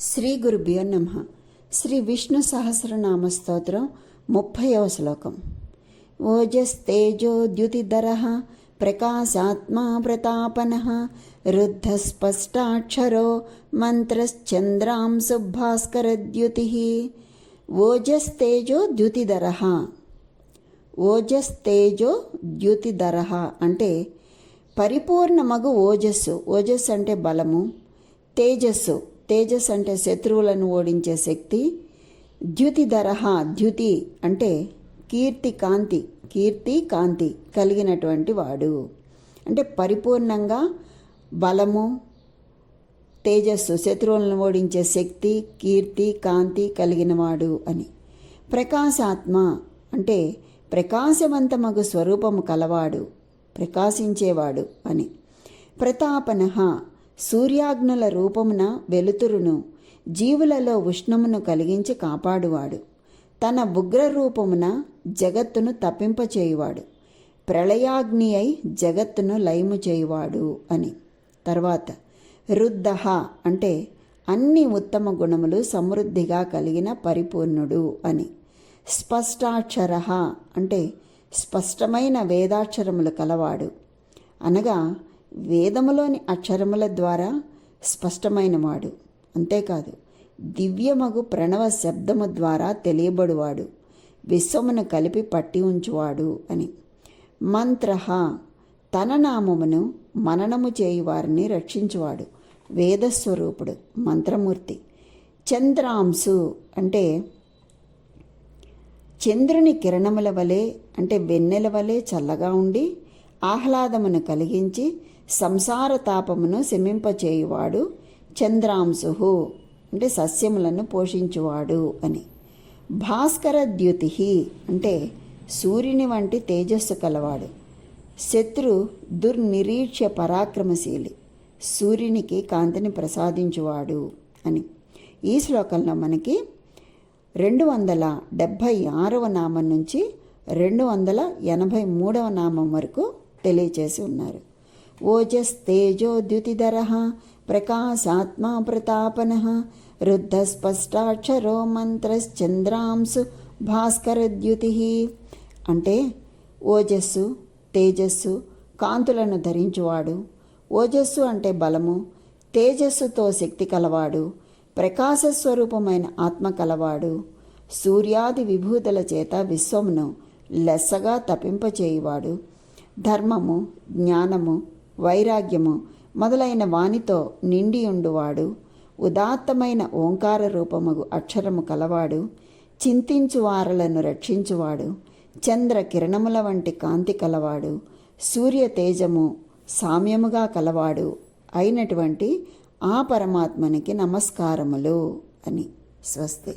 శ్రీ గురుభ్యో నమ. శ్రీ విష్ణు సహస్రనామ స్తోత్రం ముప్పైవ శ్లోకం. ఓజస్తేజో ద్యుతిధర ప్రకాశాత్మా ప్రతాపన రుద్ధస్పష్టాక్షరో మంత్రశ్చంద్రాంశు భాస్కరద్యుతి ఓజస్తేజో ద్యుతిధర. ఓజస్తేజో ద్యుతిధర అంటే పరిపూర్ణమగు ఓజస్సు. ఓజస్సు అంటే బలము. తేజస్సు. తేజస్ అంటే శత్రువులను ఓడించే శక్తి ద్యుతి దరహ ద్యుతి అంటే కీర్తి కాంతి కీర్తి కాంతి కలిగినటువంటి వాడు. అంటే పరిపూర్ణంగా బలము తేజస్సు శత్రువులను ఓడించే శక్తి కీర్తి కాంతి కలిగినవాడు అని. ప్రకాశాత్మ అంటే ప్రకాశవంతమగు స్వరూపము కలవాడు ప్రకాశించేవాడు అని. ప్రతాపన సూర్యాగ్నుల రూపమున వెలుతురును జీవులలో ఉష్ణమును కలిగించి కాపాడువాడు. తన ఉగ్ర రూపమున జగత్తును తప్పింపచేయువాడు. ప్రళయాగ్ని అయి జగత్తును లయము చేయువాడు అని. తర్వాత రుద్ధ అంటే అన్ని ఉత్తమ గుణములు సమృద్ధిగా కలిగిన పరిపూర్ణుడు అని. స్పష్టాక్షర అంటే స్పష్టమైన వేదాక్షరములు కలవాడు. అనగా వేదములోని అక్షరముల ద్వారా స్పష్టమైనవాడు. అంతేకాదు దివ్యమగు ప్రణవ శబ్దము ద్వారా తెలియబడువాడు. విశ్వమును కలిపి పట్టి ఉంచువాడు అని. మంత్ర తన నామమును మననము చేయువారిని రక్షించువాడు. వేదస్వరూపుడు మంత్రమూర్తి. చంద్రాంశు అంటే చంద్రుని కిరణముల వలె అంటే వెన్నెల వలె చల్లగా ఉండి ఆహ్లాదమును కలిగించి సంసార తాపమును శమింపచేయువాడు చంద్రాంశు అంటే సస్యములను పోషించువాడు అని. భాస్కర ద్యుతి అంటే సూర్యుని వంటి తేజస్సు కలవాడు. శత్రు దుర్నిరీక్ష పరాక్రమశీలి సూర్యునికి కాంతిని ప్రసాదించువాడు అని. ఈ శ్లోకంలో మనకి రెండు వందల డెబ్భై ఆరవ నామం నుంచి రెండు వందల ఎనభై మూడవ నామం వరకు తెలియచేసి ఉన్నారు. ఓజస్ తేజో ద్యుతిధర ప్రకాశాత్మా ప్రతాపన రుద్ధ మంత్రశ్చంద్రాంశు భాస్కర ద్యుతి అంటే ఓజస్సు తేజస్సు కాంతులను ధరించువాడు. ఓజస్సు అంటే బలము తేజస్సుతో శక్తి కలవాడు ప్రకాశస్వరూపమైన ఆత్మ కలవాడు. సూర్యాది విభూతుల చేత విశ్వమును లెస్సగా తప్పింపచేయువాడు. ధర్మము జ్ఞానము వైరాగ్యము మొదలైన వానితో నిండి ఉండువాడు ఉదాత్తమైన ఓంకార రూపముగు అక్షరము కలవాడు చింతించు వారలను రక్షించువాడు చంద్ర కిరణముల వంటి కాంతి కలవాడు సూర్య తేజము సామ్యముగా కలవాడు అయినటువంటి ఆ పరమాత్మనికి నమస్కారములు అని స్వస్తి.